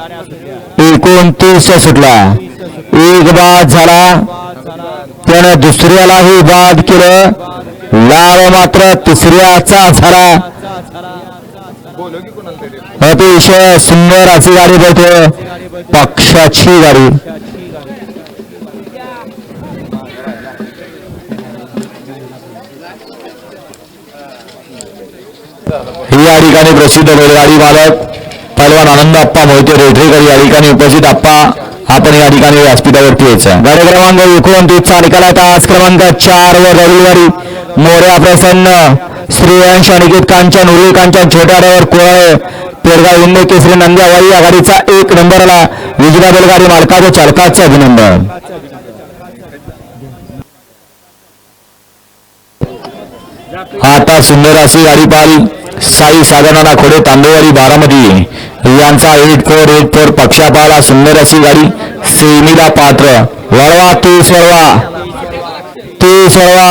एकोणतीस सुटला एक बाद झाला. त्यानं दुसऱ्यालाही बाद केलं. लाल मात्र तिसऱ्याचा झाला. अतिशय सुंदर अशी गाडी पळते पक्षाची गाडी. ही या ठिकाणी प्रसिद्ध बैलगाडी मालक पैलवान आनंद आप्पा मोहिते रेठरेकर या ठिकाणी उपस्थित आप्पा आपण या ठिकाणी व्यासपीठावरती यायचं गाडी क्रमांक एकोणतीसचा निकाल आहे. तास क्रमांक चार वर रविवारी मोर्या प्रसन्न. श्रेयांश अनिकेत कांचन उर्वी कांचन छोट्या रवर कोराळे पेरगाव इंदे केसरी नंद्यावाई या गाडीचा एक नंबरला विजया बैलगाडी मालकाचं चालकाचं अभिनंदन. आता सुंदर अशी गाडी पाहिली. साई सागरनाना खोडे तांबेवाडी बारामती. यांचा एट फोर एट फोर पक्षापाला सुंदर अशी गाडी सेमीला पात्र. वळवा तू सर्वा तू सर्वा